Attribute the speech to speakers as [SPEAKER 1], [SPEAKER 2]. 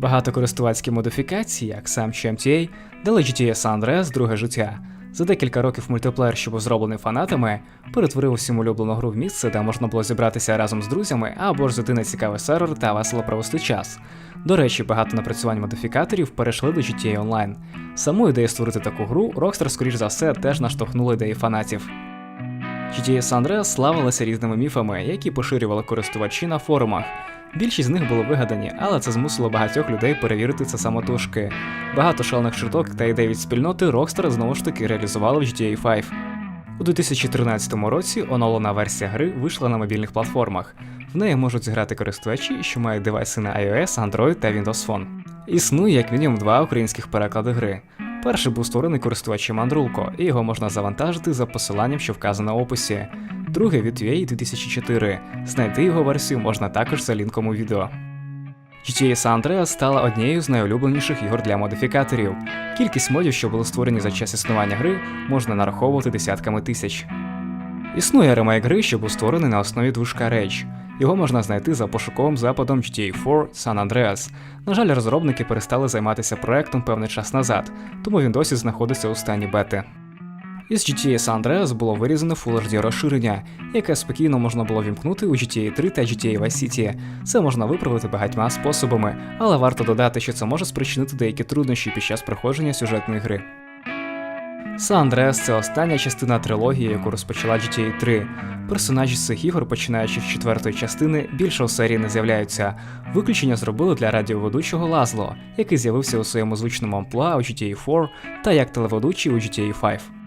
[SPEAKER 1] Багато користувацькі модифікації, як сам MTA, дали GTA San Andreas друге життя. За декілька років мультиплеєр, що був зроблений фанатами, перетворив усім улюблену гру в місце, де можна було зібратися разом з друзями або ж зайти на цікавий сервер та весело провести час. До речі, багато напрацювань модифікаторів перейшли до GTA Online. Саму ідею створити таку гру Rockstar, скоріш за все, теж наштовхнули ідеї фанатів. GTA San Andreas славилася різними міфами, які поширювали користувачі на форумах. Більшість з них були вигадані, але це змусило багатьох людей перевірити це самотужки. Багато шалених чуток та ідей від спільноти Rockstar знову ж таки реалізували в GTA 5. У 2013 році оновлена версія гри вийшла на мобільних платформах. В неї можуть зіграти користувачі, що мають девайси на iOS, Android та Windows Phone. Існує як мінімум два українських переклади гри. Перший був створений користувачем Андрулко, і його можна завантажити за посиланням, що вказано в описі. Другий від UA 2004. Знайти його версію можна також за лінком у відео. GTA San Andreas стала однією з найулюбленіших ігор для модифікаторів. Кількість модів, що були створені за час існування гри, можна нараховувати десятками тисяч. Існує ремейк гри, що був створений на основі движка Rage. Його можна знайти за пошуковим западом GTA 4 San Andreas. На жаль, розробники перестали займатися проектом певний час назад, тому він досі знаходиться у стані бети. Із GTA San Andreas було вирізано Full HD розширення, яке спокійно можна було вімкнути у GTA 3 та GTA Vice City. Це можна виправити багатьма способами, але варто додати, що це може спричинити деякі труднощі під час проходження сюжетної гри. San Andreas – це остання частина трилогії, яку розпочала GTA 3. Персонажі з цих ігор, починаючи з четвертої частини, більше у серії не з'являються. Виключення зробили для радіоведучого Лазло, який з'явився у своєму звичному амплуа у GTA 4 та як телеведучий у GTA 5.